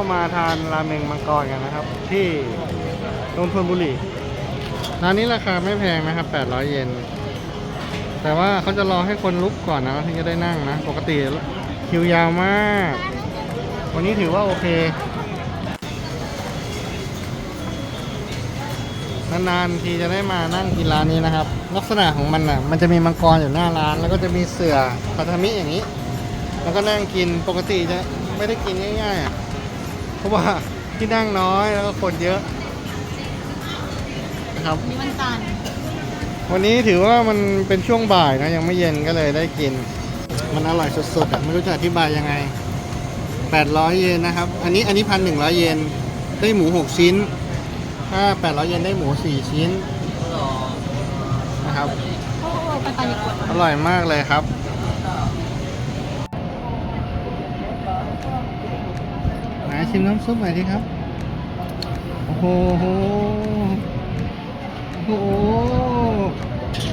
ามาทานราเมงมังกรกันนะครับ ที่นนทบุรีร้านนี้ราคาไม่แพงนะครับ 800 เยน แต่ว่าเขาจะรอให้คนลุกก่อนนะถึงจะได้นั่งนะ ปกติคิวยาวมาก วันนี้ถือว่าโอเคนานๆทีจะได้มานั่งกินร้านนี้นะครับ ลักษณะของมันอะ มันจะมีมังกรอยู่หน้าร้าน แล้วก็จะมีเสือคาทามิอย่างนี้ แล้วก็นั่งกินปกติจะไม่ได้กินง่ายๆอะ เพราะว่าที่นั่งน้อยแล้วก็คนเยอะนะครับ นี่มันจานวันนี้ถือว่ามันเป็นช่วงบ่ายนะยังไม่เย็นก็เลยได้กิน มันอร่อยสุดๆอะไม่รู้จะอธิบายยังไง 800 เยนนะครับ อันนี้อันนี้พันหนึ่งร้อยเยนได้หมู 6 ชิ้น ถ้า 800 เยนได้หมู 4 ชิ้นนะครับ โอ้โหไปไปดีกว่า อร่อยมากเลยครับ ไหน ชิมน้ำซุปหน่อยดิครับ โอ้โห โอ้โห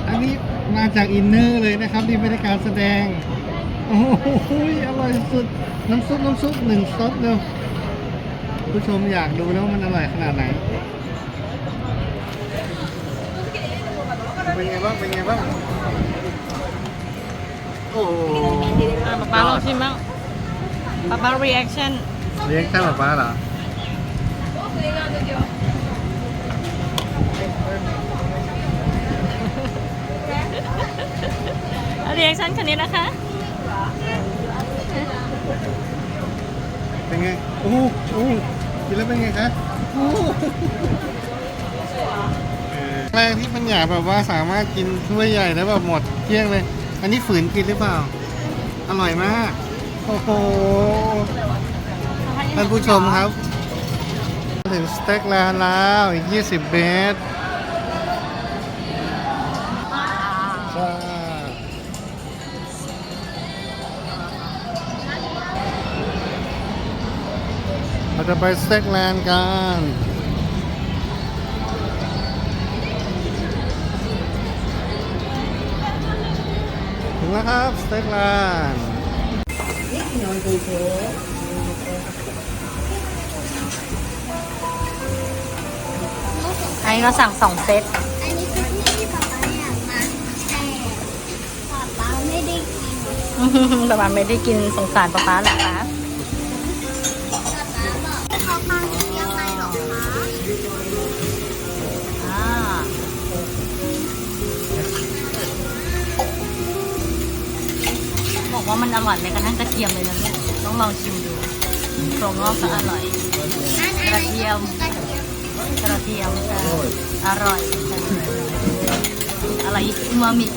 อันนี้มาจากอินเนอร์เลยนะครับนี่ไม่ได้การแสดง โอ้โหอร่อยสุด น้ำซุปน้ำซุปหนึ่งซดเร็วผู้ชมอยากดูแล้วมันอร่อยขนาดไหน เป็นไงบ้าง เป็นไงบ้าง โอ้โหอะป๊าป๊าลองชิมบ้างป๊าป๊า reaction เลี้ยงข้าวป้าเหรอ reaction คันนี้นะคะ เป็นไงโอ้โหโอ้โหกินแล้วเป็นไงคะโอ้โหเออแรกที่ปัญญาแบบว่าสามารถกินถ้วยใหญ่แล้วแบบหมดเกลี้ยงเลย อันนี้ฝืนกินหรือเปล่า อร่อยมาก โอ้โห ท่านผู้ชมครับ ถึงสเต็กแล้วแล้วอีก 20 เมตรเราจะไปสเต็กแลนด์กันถึงแล้วครับสเต็กแลนด์ อันนี้เราสั่งสองเซต อันนี้คือที่ที่ป๊าป๊าอยากมาแต่ป๊าป๊าไม่ได้กินป๊าป๊าไม่ได้กินสงสารป๊าป๊าแหละป๊าป๊าป๊าบอกเขาพากินยังไงหรอคะอ่าบอกว่ามันอร่อยแม้กระทั่งกระเทียมเลยนะลูกต้องลองชิมดูโครงงอกก็อร่อยกระเทียมก ระเทียมค่ะอร่อยอร่อยอูมามิ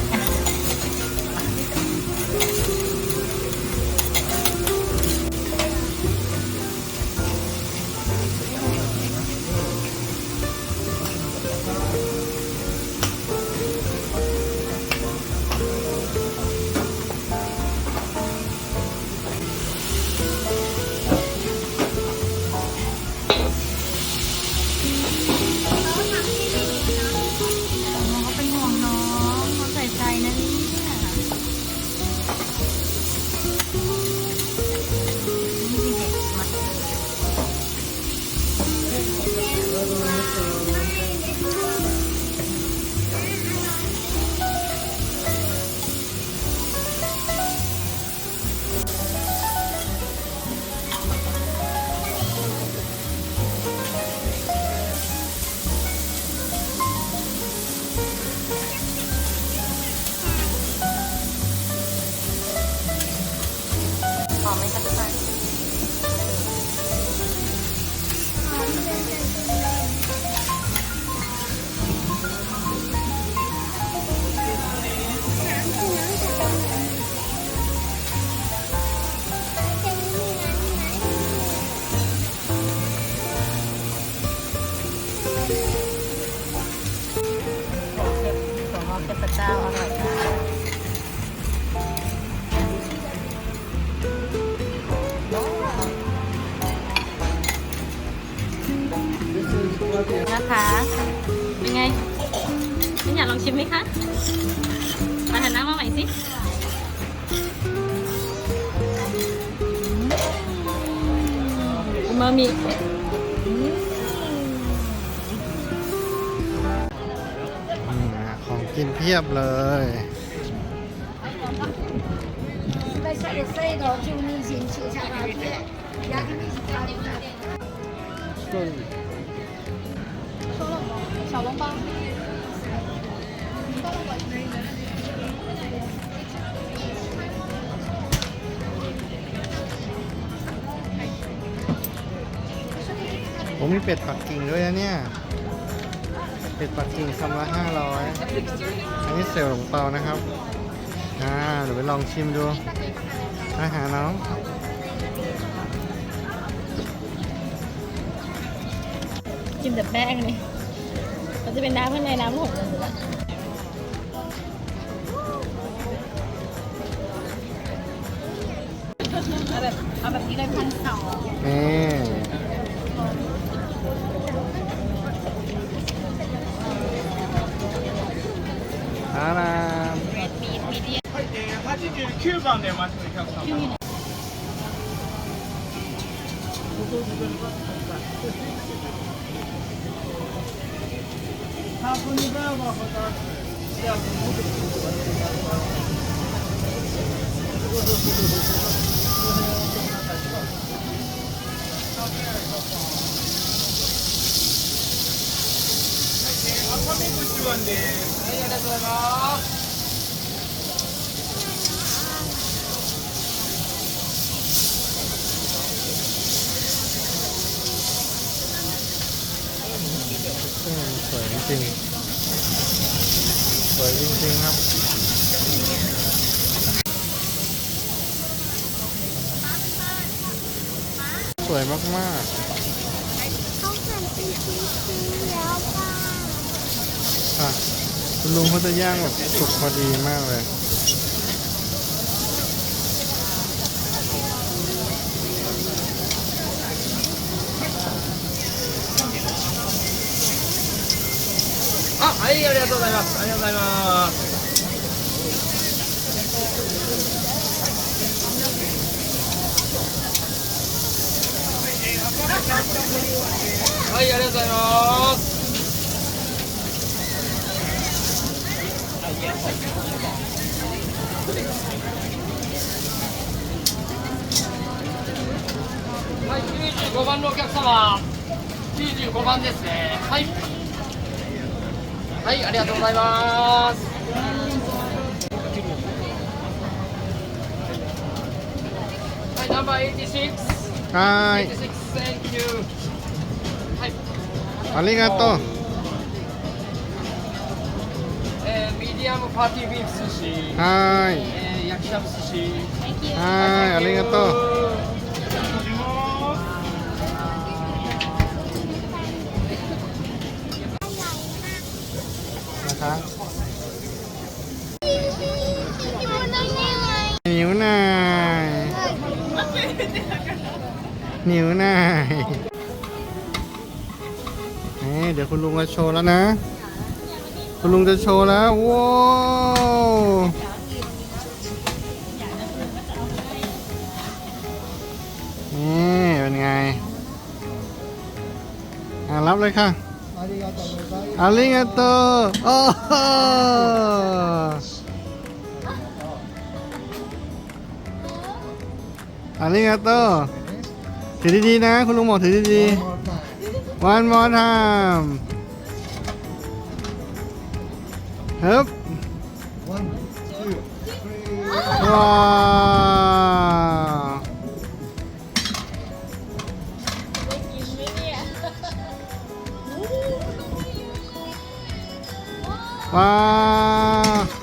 จ้าอร่อยนะคะ เป็นไงนี่อยากลองชิมไหมคะมาหันหน้ามาใหม่สิมามีกินเพียบเลย 在下里塞一头就逆行骑下来，压根没下来。小笼包。 ผมมีเป็ดปักกิ่งด้วยนะเนี่ย เป็ดปักกิ่งคำละห้าร้อยอันนี้เซลล์หลงเปานะครับ อ่าเดี๋ยวไปลองชิมดู อาหารน้องกินแต่แป้งเลยมันจะเป็นน้ำข้างในน้ำหกเลยละเอาแบบเอาแบบนี้เลยพันสองนี่ あらはい、Okay. อืมสวยจริงสวยจริงๆครับ สวยมากเขาหั่นเป็นชิ้นๆแล้วค่ะ ค่ะ คุณลุงเขาจะย่างแบบสุกพอดีมากเลยอะはいありがとうございますありがとうございますはいありがとうございますはい、95番のお客様。95番ですね。はい。はい、ありがとうございます。はい、ナンバー86。はい86、Thank you。はい。ありがとうえー、ミディアムパーティービーフ寿司。はーいえー、焼きしゃぶ寿司。はーいありがとうนะคะ อยู่ในนี่ไง นิ้วนายนิ้วนายนี่เดี๋ยวคุณลุงจะโชว์แล้วนะ คุณลุงจะโชว์แล้ว ว้าวนี่เป็นไง อ่ารับเลยค่ะอาริงาโตโอ้โหอาริงาโตถือดีๆนะ คุณลุงบอกถือดีๆ one more time ฮึบว้าวว้าว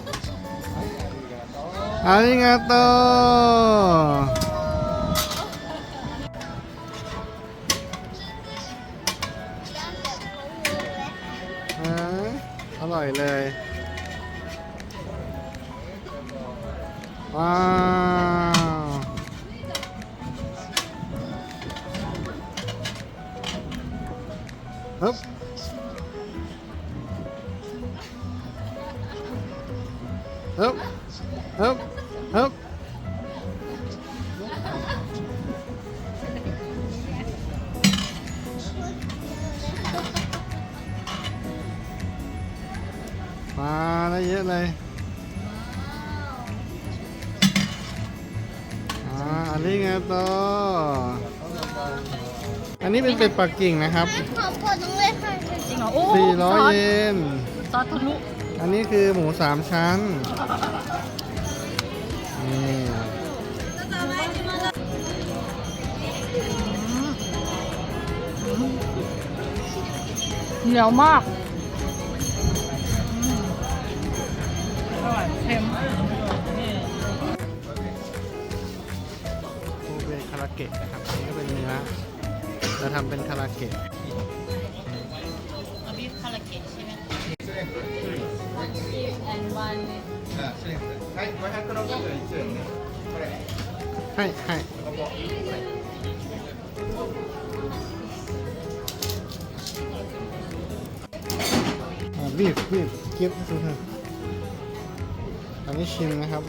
อาริงาาอันนี้ไงต่ออันนี้เป็นเป็ดปักกิ่งนะครับขอบคุณเลยค่ะจริงเหรอโอ้400 เยน ซอสทะลุอันนี้คือหมูสามชั้น นี่เหนียวมากอร่อยเค็ม ราเกะนะครับอันนี้ก็เป็นเนื้อจะทำเป็นคาราเกะอันนี้คาราเกะใช่ไหม and one ให้ให้อ่าบีบบีบเก็บสุดๆอันนี้ชิมนะครับ